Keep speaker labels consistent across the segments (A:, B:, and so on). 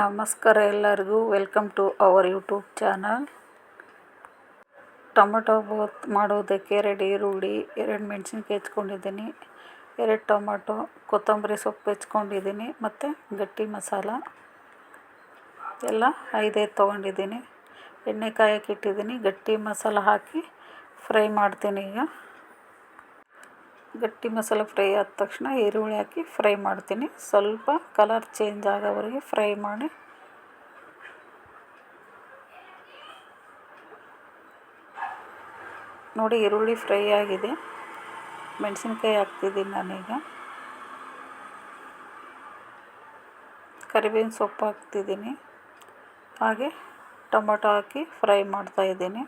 A: ನಮಸ್ಕಾರ ಎಲ್ಲರಿಗೂ. Welcome to our YouTube channel tomato bath ಮಾಡೋದಕ್ಕೆ ಎರಡು ಈರುಳ್ಳಿ ಎರಡು ಮೆಣಸಿನ್ಕಾಯಿ ಹೆಚ್ಕೊಂಡಿದ್ದೀನಿ. ಎರಡು ಟೊಮೊಟೊ, ಕೊತ್ತಂಬರಿ ಸೊಪ್ಪು ಹೆಚ್ಕೊಂಡಿದ್ದೀನಿ. ಮತ್ತು ಗಟ್ಟಿ ಮಸಾಲ. ಎಲ್ಲ ಐದೈದು ತೊಗೊಂಡಿದ್ದೀನಿ. ಎಣ್ಣೆ ಕಾಯಕ್ಕೆ ಇಟ್ಟಿದ್ದೀನಿ. ಗಟ್ಟಿ ಮಸಾಲ ಹಾಕಿ ಫ್ರೈ ಮಾಡ್ತೀನಿ ಈಗ. ಗಟ್ಟಿ ಮಸಾಲೆ ಫ್ರೈ ಆದ ತಕ್ಷಣ ಈರುಳ್ಳಿ ಹಾಕಿ ಫ್ರೈ ಮಾಡ್ತೀನಿ. ಸ್ವಲ್ಪ ಕಲರ್ ಚೇಂಜ್ ಆಗೋವರೆಗೆ ಫ್ರೈ ಮಾಡಿ. ನೋಡಿ ಈರುಳ್ಳಿ ಫ್ರೈ ಆಗಿದೆ. ಮೆಣಸಿನ್ಕಾಯಿ ಹಾಕ್ತಿದ್ದೀನಿ ನಾನೀಗ. ಕರಿಬೇವಿನ ಸೊಪ್ಪು ಹಾಕ್ತಿದ್ದೀನಿ. ಹಾಗೆ ಟೊಮೊಟೊ ಹಾಕಿ ಫ್ರೈ ಮಾಡ್ತಾಯಿದ್ದೀನಿ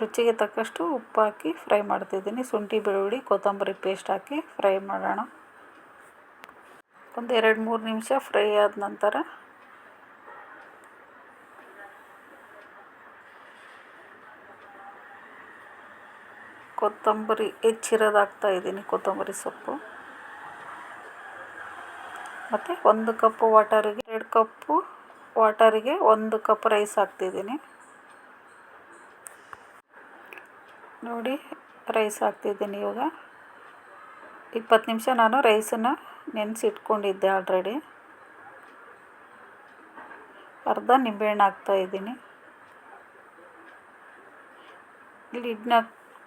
A: ರುಚಿಗೆ ತಕ್ಕಷ್ಟು ಉಪ್ಪು ಹಾಕಿ ಫ್ರೈ ಮಾಡ್ತಿದ್ದೀನಿ. ಶುಂಠಿ, ಬೆಳ್ಳುಳ್ಳಿ, ಕೊತ್ತಂಬರಿ ಪೇಸ್ಟ್ ಹಾಕಿ ಫ್ರೈ ಮಾಡೋಣ. ಒಂದು ಎರಡು ಮೂರು ನಿಮಿಷ ಫ್ರೈ ಆದ ನಂತರ ಕೊತ್ತಂಬರಿ ಹೆಚ್ಚಿರೋದು ಹಾಕ್ತಾಯಿದ್ದೀನಿ ಕೊತ್ತಂಬರಿ ಸೊಪ್ಪು. ಮತ್ತು ಒಂದು ಕಪ್ಪು ವಾಟರಿಗೆ ಎರಡು ಕಪ್ಪು ವಾಟರಿಗೆ ಒಂದು ಕಪ್ ರೈಸ್ ಹಾಕ್ತಿದ್ದೀನಿ. ನೋಡಿ, ರೈಸ್ ಹಾಕ್ತಿದ್ದೀನಿ ಇವಾಗ. ಇಪ್ಪತ್ತು ನಿಮಿಷ ನಾನು ರೈಸನ್ನು ನೆನೆಸಿಟ್ಕೊಂಡಿದ್ದೆ ಆಲ್ರೆಡಿ ಅರ್ಧ ನಿಂಬೆಹಣ್ಣು ಹಾಕ್ತಾಯಿದ್ದೀನಿ ಲಿಡ್ನ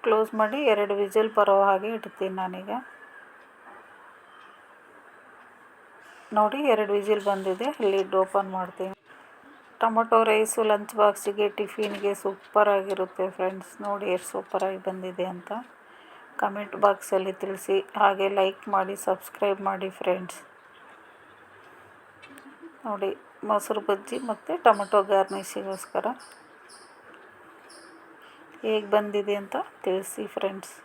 A: ಕ್ಲೋಸ್ ಮಾಡಿ ಎರಡು ವಿಜಿಲ್ ಬರೋ ಹಾಗೆ ಇಡ್ತೀನಿ ನಾನೀಗ. ನೋಡಿ, ಎರಡು ವಿಜಿಲ್ ಬಂದಿದೆ. ಲಿಡ್ ಓಪನ್ ಮಾಡ್ತೀನಿ. ಟೊಮೊಟೊ ರೈಸು ಲಂಚ್ ಬಾಕ್ಸಿಗೆ ಟಿಫಿನ್ಗೆ ಸೂಪರಾಗಿರುತ್ತೆ ಫ್ರೆಂಡ್ಸ್. ನೋಡಿ ಎಷ್ಟು ಸೂಪರಾಗಿ ಬಂದಿದೆ ಅಂತ ಕಮೆಂಟ್ ಬಾಕ್ಸಲ್ಲಿ ತಿಳಿಸಿ. ಹಾಗೆ ಲೈಕ್ ಮಾಡಿ, ಸಬ್ಸ್ಕ್ರೈಬ್ ಮಾಡಿ ಫ್ರೆಂಡ್ಸ್. ನೋಡಿ, ಮೊಸರು ಬಜ್ಜಿ ಮತ್ತು ಟೊಮೊಟೊ ಗಾರ್ನಿಷಿಗೋಸ್ಕರ ಹೇಗೆ ಬಂದಿದೆ ಅಂತ ತಿಳಿಸಿ friends.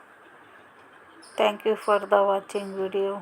A: Thank you for the watching video.